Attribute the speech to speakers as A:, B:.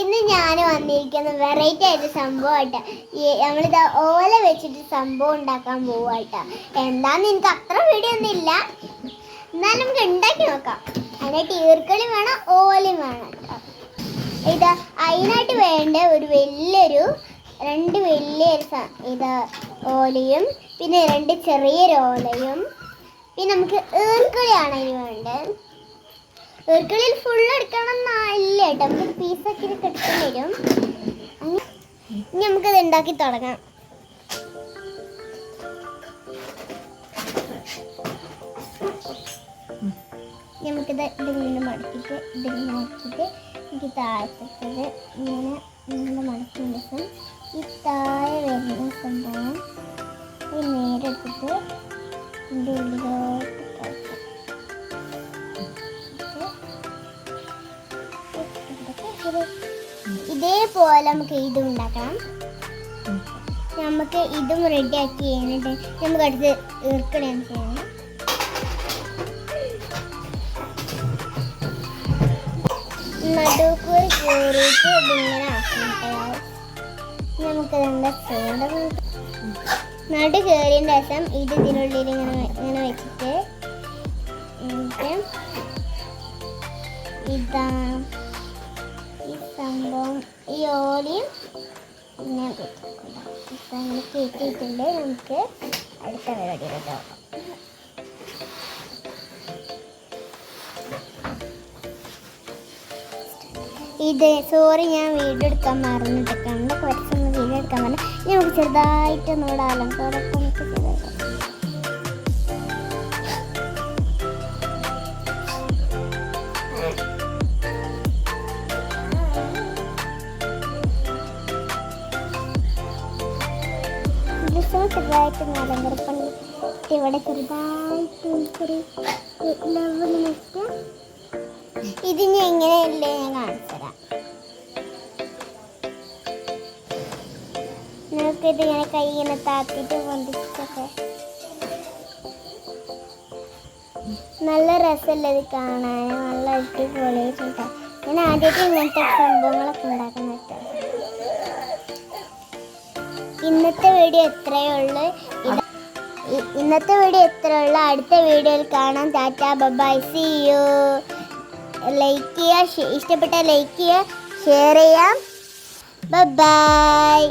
A: ഇന്ന് ഞാൻ വന്നിരിക്കുന്ന വെറൈറ്റി ആയിട്ട് സംഭവമായിട്ട് നമ്മളിത് ഓല വെച്ചിട്ട് സംഭവം ഉണ്ടാക്കാൻ പോവാട്ടോ എന്താന്ന് എനിക്ക് അത്ര വീഡിയോ ഇല്ല എന്നാലും നമുക്ക് ഉണ്ടാക്കി നോക്കാം. അതിന് ടീർക്കളി വേണം ഓലയും വേണം ഇത് അതിനായിട്ട് വേണ്ട ഒരു വലിയൊരു രണ്ട് വലിയ ഇത് ഓലയും പിന്നെ രണ്ട് ചെറിയൊരു ഓലയും. പിന്നെ നമുക്ക് ഈർക്കളിയാണ് അതിന് വേണ്ടത്. ഈർക്കളിയിൽ ഫുൾ എടുക്കണം എന്നല്ല കേട്ടോ. നമുക്ക് പീസൊക്കെ എടുക്കേണ്ടി വരും ഇനി നമുക്കിത് ഉണ്ടാക്കി തുടങ്ങാം. നമുക്കിത് ഇതിങ്ങനെ മടക്കിയിട്ട് ഇതിങ്ങനെ നോക്കിയിട്ട് എനിക്ക് താഴത്തേക്കത് ഇങ്ങനെ ഇങ്ങനെ മടക്കിയ ദിവസം ഈ താഴെ വരുന്ന സംഭവം ഈ നേരെടുത്തിട്ട് ഇതിന്റെ ഉള്ളിലോട്ട് ഇതേപോലെ നമുക്ക് ഇതും ഉണ്ടാക്കാം നമുക്ക് ഇതും റെഡിയാക്കി കഴിഞ്ഞിട്ട് നമുക്ക് അടുത്ത് ഇറക്കണം ചെയ്യണം നടുക്കൂർ കയറിയിട്ട് ഇതിങ്ങനെ ആക്കണം നമുക്ക് നമ്മുടെ ചെയ്യേണ്ടത് നടു കയറിയ ശേഷം ഇത് ഇതിനുള്ളിൽ ഇങ്ങനെ ഇങ്ങനെ വെച്ചിട്ട് ഈ ഓലിയും പിന്നെ. ഇപ്പം അങ്ങനെ നമുക്ക് അടുത്ത പരിപാടിയിലോട്ട് പോകാം ഇത് സോറി ഞാൻ വീഡിയോ എടുക്കാൻ മറന്നിട്ടൊക്കെ നമ്മുടെ കുറച്ചൊന്ന് വീഡിയോ എടുക്കാൻ പറഞ്ഞു നമുക്ക് ചെറുതായിട്ട് നമ്മുടെ അലങ്കോടൊക്കെ നമുക്ക് ചെയ്തേക്കാം ചെറുതായിട്ട് അലങ്കരപ്പണി ഇവിടെ ചെറുതായിട്ട് നിൽക്കാം ഇതിന് എങ്ങനെയല്ലേ ഞാൻ കാണിച്ചു ഇത് ഇങ്ങനെ കൈ ഇങ്ങനെ താത്തിട്ട് പൊന്തിച്ചൊക്കെ നല്ല രസമല്ലേ ഇത് കാണാൻ. നല്ല അടിപൊളിയായിട്ടുണ്ടാകും ഞാൻ ആദ്യമായിട്ട് ഇങ്ങനത്തെ സംഭവങ്ങളൊക്കെ ഉണ്ടാക്കുന്ന ഇന്നത്തെ വീഡിയോ എത്രയേ ഉള്ളൂ. ഇന്നത്തെ വീഡിയോ എത്രയേ ഉള്ളൂ. അടുത്ത വീഡിയോയിൽ കാണാം. Tata bye bye see you like ചെയ്യുക ഇഷ്ടപ്പെട്ട ലൈക്ക് ചെയ്യുക ഷെയർ ചെയ്യാം ബൈ